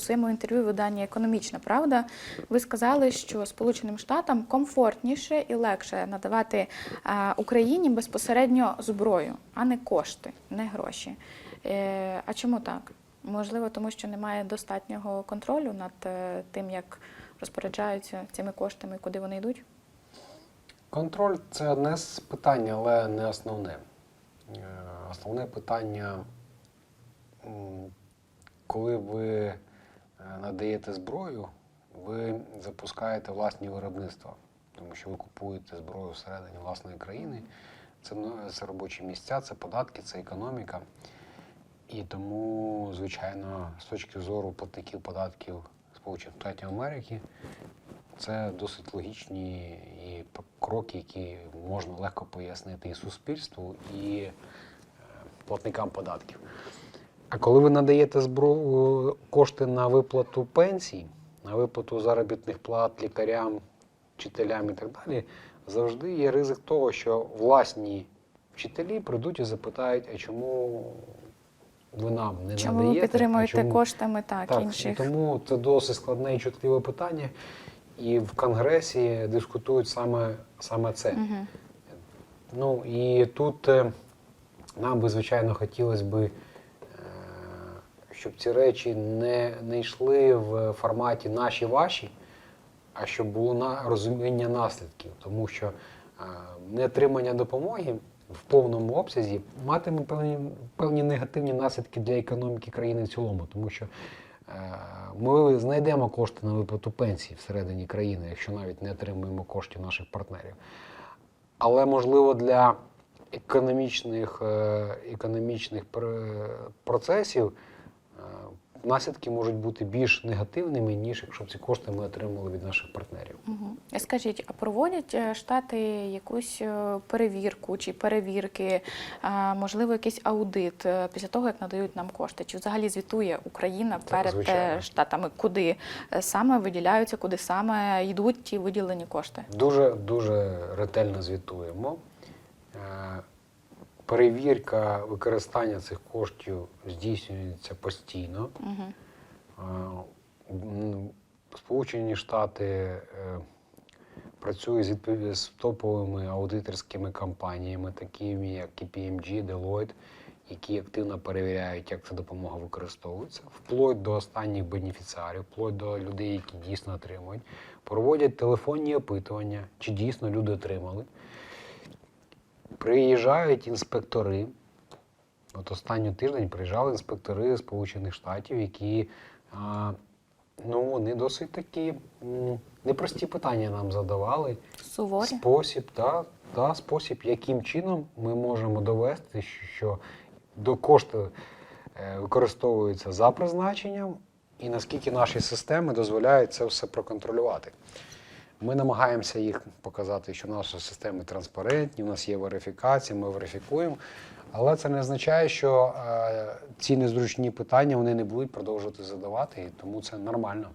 У своєму інтерв'ю видання Економічна Правда ви сказали, що Сполученим Штатам комфортніше і легше надавати Україні безпосередньо зброю, а не кошти, не гроші. Е, а чому так? Можливо, тому що немає достатнього контролю над е, тим, як розпоряджаються цими коштами, куди вони йдуть? Контроль це одне з питань, але не основне. Е, Основне питання, коли ви е, надаєте зброю, ви запускаєте власні виробництва, тому що ви купуєте зброю всередині власної країни. Це, ну, це робочі місця, це податки, це економіка. І тому, звичайно, з точки зору платників податків Сполучених Штатів Америки, це досить логічні і кроки, які можна легко пояснити і суспільству, і е, платникам податків. А коли ви надаєте збро... кошти на виплату пенсій, на виплату заробітних плат лікарям, вчителям і так далі, завжди є ризик того, що власні вчителі прийдуть і запитають, а чому ви нам не Чому надаєте? ви підтримуєте чому коштами так, так, інших? тому це досить складне і чутливе питання. І в Конгресі дискутують саме, саме це. Мгм. Ну і тут е, нам би, звичайно, хотілося би, щоб ці речі не, не йшли в форматі наші ваші, а щоб було на розуміння наслідків, тому що е, неотримання допомоги в повному обсязі матиме певні, певні негативні наслідки для економіки країни в цілому, тому що е, ми знайдемо кошти на виплату пенсій всередині країни, якщо навіть не отримуємо коштів наших партнерів. Але можливо для економічних, е, економічних процесів наслідки можуть бути більш негативними, ніж якщо б ці кошти ми отримали від наших партнерів. Мгм. Скажіть, а проводять е, штати якусь е, перевірку чи перевірки, можливо, якийсь аудит е, після того, як надають нам кошти? Чи взагалі звітує Україна перед е, звичайно. штатами, куди е, саме виділяються, куди саме йдуть ті виділені кошти? Дуже дуже ретельно звітуємо. Перевірка використання цих коштів здійснюється постійно. Угу. Сполучені Штати е, працюють з топовими аудиторськими компаніями, такими як KPMG, Deloitte, які активно перевіряють, як ця допомога використовується, вплоть до останніх бенефіціарів, вплоть до людей, які дійсно отримують. Проводять телефонні опитування, чи дійсно люди отримали. Приїжджають інспектори. От останній тиждень приїжджали інспектори Сполучених Штатів, які а, ну, вони досить такі непрості питання нам задавали. Суворі? Спосіб, та, та, спосіб, яким чином ми можемо довести, що до кошти е, використовуються за призначенням, і наскільки наші системи дозволяють це все проконтролювати. Ми намагаємося їх показати, що наші системи транспарентні, у нас є верифікація, ми верифікуємо. Але це не означає, що е, ці незручні питання вони не будуть продовжувати задавати, і тому це нормально.